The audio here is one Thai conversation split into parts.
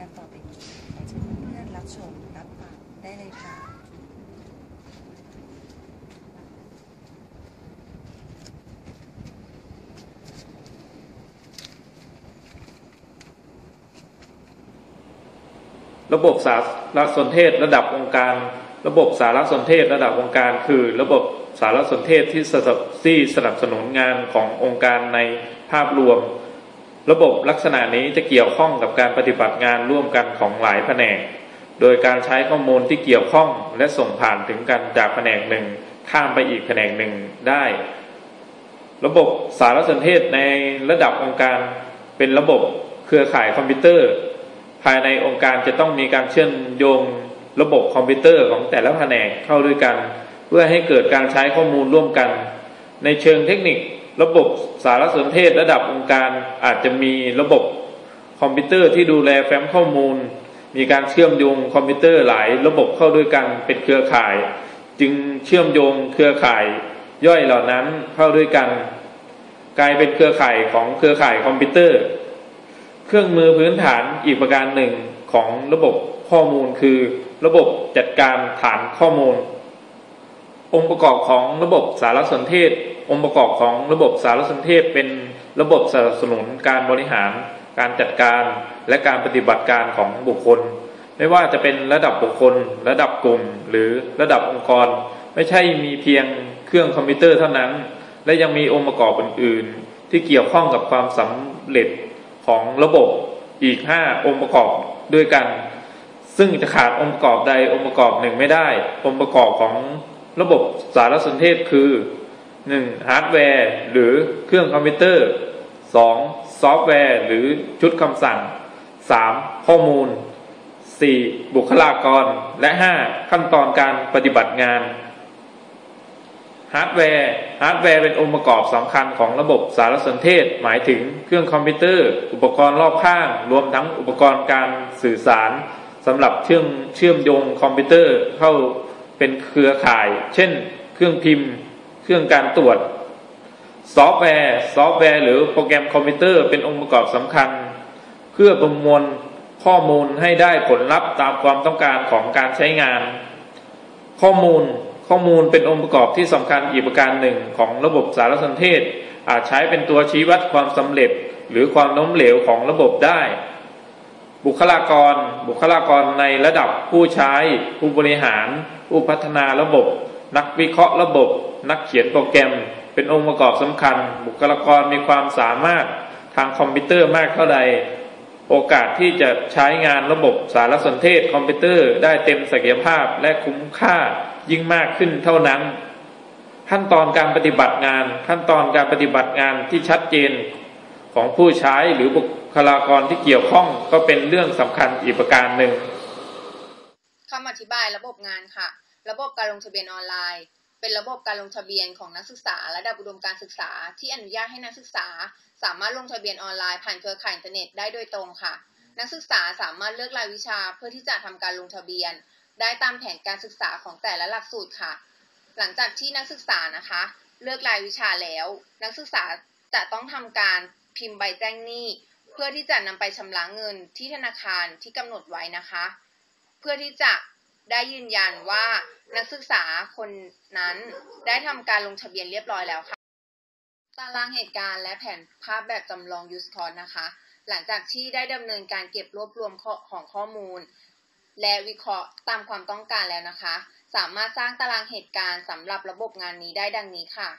ดังต่อไปนี้ขอเชิญเพื่อนรับชมรับฟังได้เลยค่ะ ระบบสารสนเทศระดับองค์การ ระบบสารสนเทศระดับองค์การ คือระบบสารสนเทศที่สนับสนุนงานขององค์การในภาพรวม ระบบลักษณะนี้จะเกี่ยวข้องกับการปฏิบัติงานร่วมกันของหลายแผนก โดยการใช้ข้อมูลที่เกี่ยวข้องและส่งผ่านถึงกันจากแผนกหนึ่ง ข้ามไปอีกแผนกหนึ่งได้ ระบบสารสนเทศในระดับองค์การเป็นระบบเครือข่ายคอมพิวเตอร์ ภายในองค์การจะต้องมีการเชื่อมโยงระบบคอมพิวเตอร์ของแต่ละแผนกเข้าด้วยกัน เพื่อให้เกิดการใช้ข้อมูลร่วมกัน ในเชิงเทคนิค ระบบสารสนเทศระดับองค์การอาจจะมีระบบคอมพิวเตอร์ที่ดูแลแฟ้มข้อมูล มีการเชื่อมโยงคอมพิวเตอร์หลายระบบเข้าด้วยกันเป็นเครือข่าย จึงเชื่อมโยงเครือข่ายย่อยเหล่านั้นเข้าด้วยกัน กลายเป็นเครือข่ายของเครือข่ายคอมพิวเตอร์ เครื่องมือพื้นฐานอีกประการหนึ่งของระบบข้อมูลคือ ระบบจัดการฐานข้อมูล องค์ประกอบของระบบสารสนเทศ องค์ประกอบของระบบสารสนเทศเป็นระบบสนับสนุนการบริหาร การจัดการและการปฏิบัติการของบุคคล ไม่ว่าจะเป็นระดับบุคคล ระดับกลุ่ม หรือระดับองค์กร ไม่ใช่มีเพียงเครื่องคอมพิวเตอร์เท่านั้น และยังมีองค์ประกอบอื่น ๆ ที่เกี่ยวข้องกับความสำเร็จของระบบอีก 5 องค์ประกอบด้วยกัน ซึ่งจะขาดองค์ประกอบใดองค์ประกอบหนึ่งไม่ได้ องค์ประกอบของระบบสารสนเทศคือ 1. ฮาร์ดแวร์หรือเครื่องคอมพิวเตอร์ 2. ซอฟต์แวร์หรือชุดคำสั่ง 3. ข้อมูล 4. บุคลากร และ 5. ขั้นตอนการปฏิบัติงานฮาร์ดแวร์ฮาร์ดแวร์เป็นองค์ประกอบสำคัญของระบบสารสนเทศ หมายถึงเครื่องคอมพิวเตอร์ อุปกรณ์รอบข้าง รวมทั้งอุปกรณ์การสื่อสารสำหรับเชื่อมเชื่อมโยงคอมพิวเตอร์เข้าเป็นเครือข่าย เช่น เครื่องพิมพ์ เครื่องการตรวจ ซอฟต์แวร์ ซอฟต์แวร์ หรือโปรแกรมคอมพิวเตอร์เป็นองค์ประกอบสำคัญ เพื่อประมวลข้อมูลให้ได้ผลลัพธ์ตามความต้องการของการใช้งาน ข้อมูลข้อมูลเป็นองค์ประกอบที่สำคัญอีกประการหนึ่งของระบบสารสนเทศ อาจใช้เป็นตัวชี้วัดความสำเร็จ หรือความล้มเหลวของระบบได้ บุคลากร บุคลากรในระดับผู้ใช้ ผู้บริหาร ผู้พัฒนาระบบ นักวิเคราะห์ระบบ นักเขียนโปรแกรม เป็นองค์ประกอบสำคัญ บุคลากรมีความสามารถทางคอมพิวเตอร์มากเท่าใด โอกาสที่จะใช้งานระบบสารสนเทศคอมพิวเตอร์ได้เต็มศักยภาพและคุ้มค่ายิ่งมากขึ้นเท่านั้น ขั้นตอนการปฏิบัติงาน ขั้นตอนการปฏิบัติงานที่ชัดเจนของผู้ใช้หรือบุคลากรที่เกี่ยวข้องก็เป็นเรื่องสำคัญอีกประการหนึ่งคำอธิบายระบบงานค่ะ ระบบการลงทะเบียนออนไลน์ เป็นระบบการลงทะเบียนของนักศึกษาระดับอุดมการศึกษา ที่อนุญาตให้นักศึกษา สามารถลงทะเบียนออนไลน์ผ่านเครือข่ายอินเทอร์เน็ตได้โดยตรงค่ะ นักศึกษาสามารถเลือกรายวิชาเพื่อที่จะทำการลงทะเบียน ได้ตามแผนการศึกษาของแต่ละหลักสูตรค่ะ หลังจากที่นักศึกษานะคะ เลือกรายวิชาแล้ว นักศึกษาจะต้องทำการพิมพ์ใบแจ้งหนี้ เพื่อที่จะนำไปชำระเงินที่ธนาคารที่กำหนดไว้นะคะ เพื่อที่จะได้ยืนยันว่า นักศึกษาคนนั้นได้ทำการลงทะเบียนเรียบร้อยแล้วค่ะ ตารางเหตุการณ์และแผนภาพแบบจำลองยูสคอร์นะคะ หลังจากที่ได้ดำเนินการเก็บรวบรวมของข้อมูล และวิเคราะห์ตามความต้องการแล้วนะคะ สามารถสร้างตารางเหตุการณ์สำหรับระบบงานนี้ได้ดังนี้ค่ะ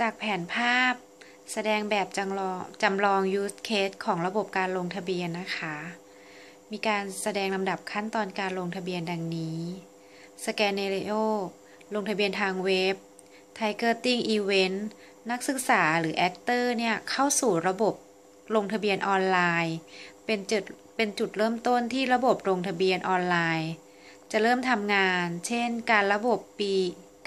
จากแผนภาพ แสดงแบบจำลองจำลอง use case ของระบบการลงทะเบียนนะคะ มีการแสดงลำดับขั้นตอนการลงทะเบียนดังนี้สแกนเนริโอลงทะเบียนทางเว็บ Targeting Event นักศึกษาหรือ Actor เนี่ย เข้าสู่ระบบลงทะเบียนออนไลน์ เป็นจุดเป็นจุดเริ่มต้นที่ระบบลงทะเบียนออนไลน์ จะเริ่มทำงาน เช่น การระบบปี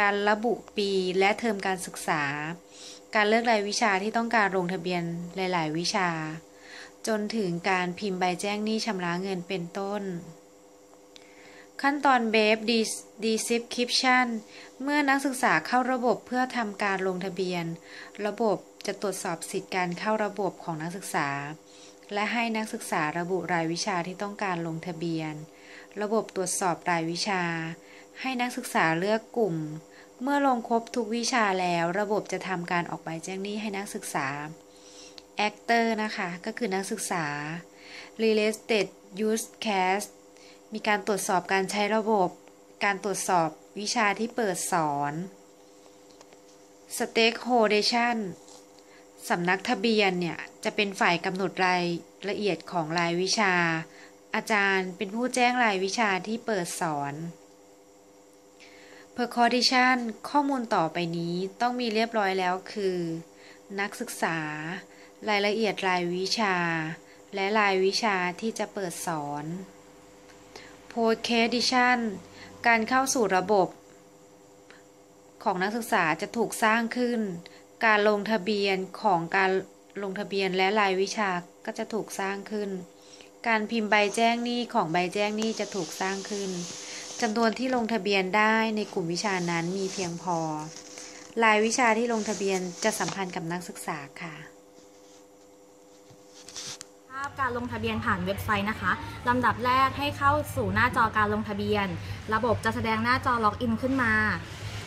การระบุปีและเทอมการศึกษา การเลือกรายวิชาที่ต้องการลงทะเบียนหลาย ๆ วิชา จนถึงการพิมพ์ใบแจ้งหนี้ชำระเงินเป็นต้น ขั้นตอนเบฟ description เมื่อนักศึกษาเข้าระบบเพื่อทำการลงทะเบียน ระบบจะตรวจสอบสิทธิการเข้าระบบของนักศึกษา และให้นักศึกษาระบุรายวิชาที่ต้องการลงทะเบียน ระบบตรวจสอบรายวิชา ให้นักศึกษาเลือกกลุ่ม เมื่อลงครบทุกวิชาแล้วระบบจะทำการออกใบแจ้งหนี้ให้นักศึกษา actor นะคะ ก็คือนักศึกษา related use case มีการตรวจสอบการใช้ระบบ การตรวจสอบวิชาที่เปิดสอน stakeholdation สำนักทะเบียนเนี่ย จะเป็นฝ่ายกำหนดรายละเอียดของรายวิชา อาจารย์เป็นผู้แจ้งรายวิชาที่เปิดสอน percodition ข้อมูลต่อไปนี้ต้องมีเรียบร้อยแล้วคือ นักศึกษา รายละเอียดรายวิชา และรายวิชาที่จะเปิดสอน Procedition การเข้าสู่ระบบ ของนักศึกษาจะถูกสร้างขึ้น การลงทะเบียนของการลงทะเบียนและรายวิชาก็จะถูกสร้างขึ้น การพิมพ์ใบแจ้งหนี้ของใบแจ้งหนี้จะถูกสร้างขึ้น จำนวนที่ลงทะเบียนได้ในกลุ่มวิชานั้นมีเพียงพอ รายวิชาที่ลงทะเบียนจะสัมพันธ์กับนักศึกษาค่ะภาพการลงทะเบียนผ่านเว็บไซต์นะคะลำดับแรกให้เข้าสู่หน้าจอการลงทะเบียน ระบบจะแสดงหน้าจอล็อกอินขึ้นมา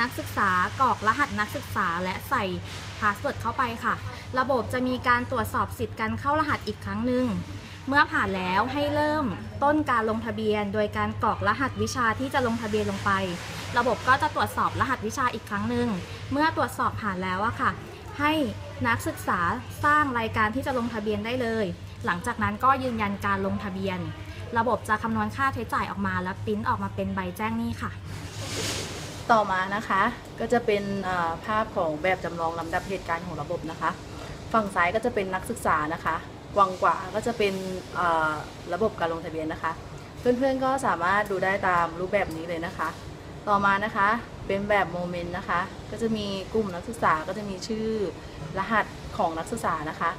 นักศึกษากรอกรหัสนักศึกษาและใส่พาสเวิร์ดเข้าไปค่ะ ระบบจะมีการตรวจสอบสิทธิ์การเข้ารหัสอีกครั้งหนึ่ง เมื่อผ่านแล้วให้เริ่มต้นการลงทะเบียน โดยการกรอกรหัสวิชาที่จะลงทะเบียนลงไป ระบบก็จะตรวจสอบรหัสวิชาอีกครั้งหนึ่งเมื่อตรวจสอบผ่านแล้วอะค่ะ ให้นักศึกษาสร้างรายการที่จะลงทะเบียนได้เลย หลังจากนั้นก็ยืนยันการลงทะเบียน ระบบจะคำนวณค่าใช้จ่ายออกมาและปริ้นออกมาเป็นใบแจ้งหนี้ค่ะต่อมานะคะก็จะเป็นภาพของแบบจำลองลำดับเหตุการณ์ของระบบนะคะ ฝั่งซ้ายก็จะเป็นนักศึกษานะคะ วังกว่าก็จะเป็นระบบการลงทะเบียนนะคะ เพื่อนๆก็สามารถดูได้ตามรูปแบบนี้เลยนะคะ ต่อมานะคะเป็นแบบโมเมนต์นะคะ ก็จะมีกลุ่มนักศึกษาก็จะมีชื่อรหัสของนักศึกษานะคะ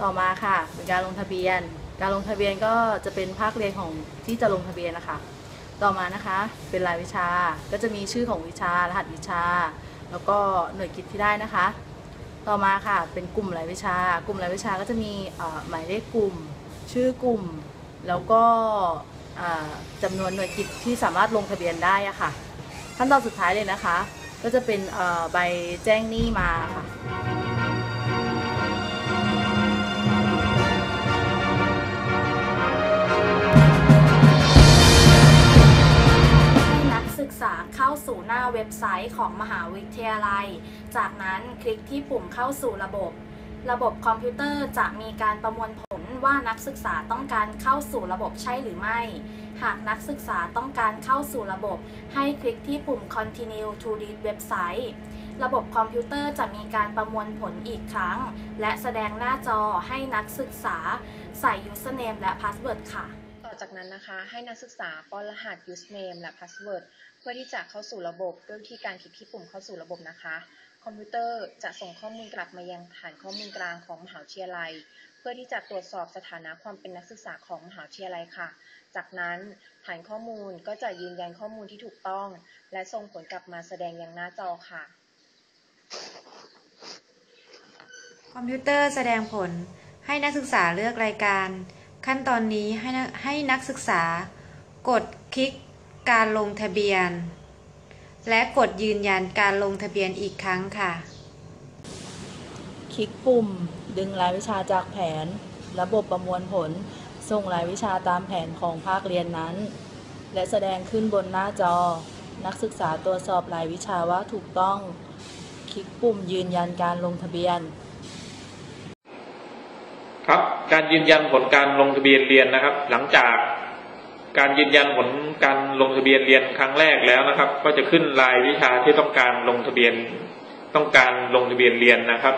ต่อมาค่ะเป็นการลงทะเบียน การลงทะเบียนก็จะเป็นภาคเรียนของที่จะลงทะเบียนนะคะ ต่อมานะคะเป็นรายวิชาก็จะมีชื่อของวิชารหัสวิชา แล้วก็หน่วยกิตที่ได้นะคะ ต่อมาค่ะเป็นกลุ่มรายวิชา กลุ่มรายวิชาก็จะมีหมายเลขกลุ่ม ชื่อกลุ่ม แล้วก็จำานวนหน่วยกิตที่สามารถลงทะเบียนได้อะค่ะ ขั้นตอนสุดท้ายเลยนะคะ ก็จะเป็นใบแจ้งหนี้มาค่ะ ษาเข้าสู่หน้าเว็บไซต์ของมหาวิทยาลัย จากนั้นคลิกที่ปุ่มเข้าสู่ระบบ ระบบคอมพิวเตอร์จะมีการประมวลผลว่านักศึกษาต้องการเข้าสู่ระบบใช่หรือไม่ หากนักศึกษาต้องการเข้าสู่ระบบ ให้คลิกที่ปุ่ม continue to read website ระบบคอมพิวเตอร์จะมีการประมวลผลอีกครั้ง และแสดงหน้าจอให้นักศึกษาใส่ username และ password ค่ะ ต่อจากนั้นนะคะ ให้นักศึกษาป้อนรหัส username และ password พื่อที่จะเข้าสู่ระบบด้วยวิธีการคลิกที่ปุ่มเข้าสู่ระบบนะคะ คอมพิวเตอร์จะส่งข้อมูลกลับมายังฐานข้อมูลกลางของมหาวิทยาลัย เพื่อที่จะตรวจสอบสถานะความเป็นนักศึกษาของมหาวิทยาลัยค่ะ จากนั้นฐานข้อมูลก็จะยืนยันข้อมูลที่ถูกต้อง และส่งผลกลับมาแสดงยังหน้าจอค่ะ คอมพิวเตอร์แสดงผลให้นักศึกษาเลือกรายการ ขั้นตอนนี้ให้ให้นักศึกษากดคลิก การลงทะเบียน และกดยืนยันการลงทะเบียนอีกครั้งค่ะ คลิกปุ่ม ดึงรายวิชาจากแผน ระบบประมวลผล ส่งรายวิชาตามแผนของภาคเรียนนั้น และแสดงขึ้นบนหน้าจอ นักศึกษาตรวจสอบรายวิชาว่าถูกต้อง คลิกปุ่มยืนยันการลงทะเบียนครับ การยืนยันผลการลงทะเบียนเรียนนะครับ หลังจาก การยืนยันผลการลงทะเบียนเรียนครั้งแรกแล้วนะครับ ก็จะขึ้นรายวิชาที่ต้องการลงทะเบียนต้องการลงทะเบียนเรียนนะครับ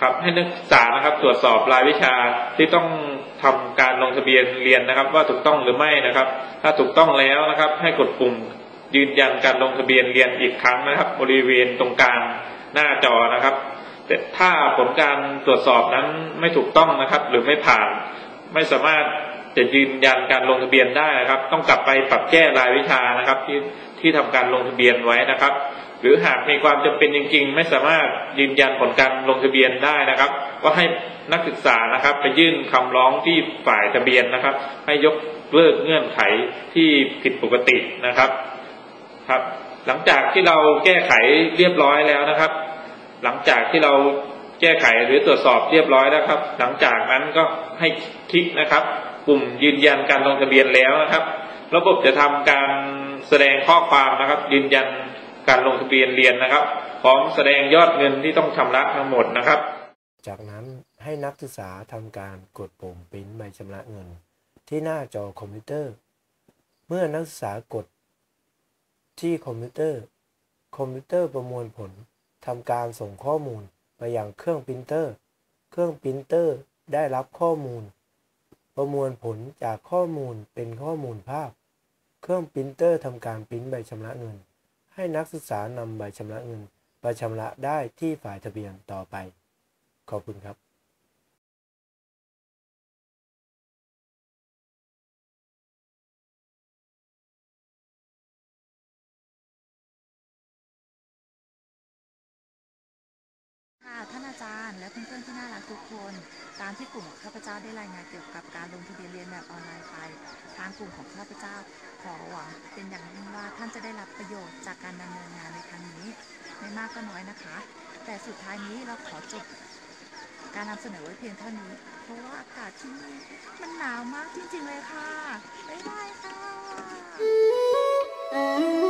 ครับให้นักศึกษานะครับ ตรวจสอบรายวิชาที่ต้องทำการลงทะเบียนเรียนนะครับ ว่าถูกต้องหรือไม่นะครับ ถ้าถูกต้องแล้วนะครับ ให้กดปุ่มยืนยันการลงทะเบียนเรียนอีกครั้งนะครับ บริเวณตรงกลางหน้าจอนะครับ แต่ถ้าผลการตรวจสอบนั้นไม่ถูกต้องนะครับ หรือไม่ผ่านไม่สามารถ จะยืนยันการลงทะเบียนได้นะครับ ต้องกลับไปปรับแก้รายวิชานะครับ ที่ที่ทำการลงทะเบียนไว้นะครับ หรือหากมีความจำเป็นจริง ๆ ไม่สามารถยืนยันผลการลงทะเบียนได้นะครับ ก็ให้นักศึกษานะครับ ไปยื่นคำร้องที่ฝ่ายทะเบียนนะครับ ให้ยกเลิกเงื่อนไขที่ผิดปกตินะครับครับ หลังจากที่เราแก้ไขเรียบร้อยแล้วนะครับ หลังจากที่เราแก้ไขหรือตรวจสอบเรียบร้อยแล้วครับ หลังจากนั้นก็ให้คลิกนะครับ ปุ่มยืนยันการลงทะเบียนแล้วนะครับ ระบบจะทำการแสดงข้อความนะครับ ยืนยันการลงทะเบียนเรียนนะครับพร้อมแสดงยอดเงินที่ต้องชำระทั้งหมดนะครับ จากนั้นให้นักศึกษาทำการกดปุ่มปริ้นใบชำระเงิน ที่หน้าจอคอมพิวเตอร์ เมื่อนักศึกษากด ที่คอมพิวเตอร์ คอมพิวเตอร์ประมวลผลทำการส่งข้อมูลไปยังเครื่องปรินเตอร์ เครื่องปรินเตอร์ได้รับข้อมูล ประมวลผลจากข้อมูลเป็นข้อมูลภาพ เครื่องปรินเตอร์ทำการปริ้นใบชำระเงิน ให้นักศึกษานำใบชำระเงินไปชำระได้ที่ฝ่ายทะเบียนต่อไป ขอบคุณครับ ทุกคน ตามที่กลุ่มข้าพเจ้าได้รายงานเกี่ยวกับการลงทะเบียนเรียนแบบออนไลน์ไป ทางกลุ่มของข้าพเจ้าขอหวังเป็นอย่างยิ่งว่าท่านจะได้รับประโยชน์จากการดำเนินงานในครั้งนี้ ไม่มากก็น้อยนะคะ แต่สุดท้ายนี้เราขอจบการนำเสนอไว้เพียงเท่านี้ เพราะว่าอากาศที่นี่มันหนาวมากจริงๆเลยค่ะ บ๊ายบายค่ะ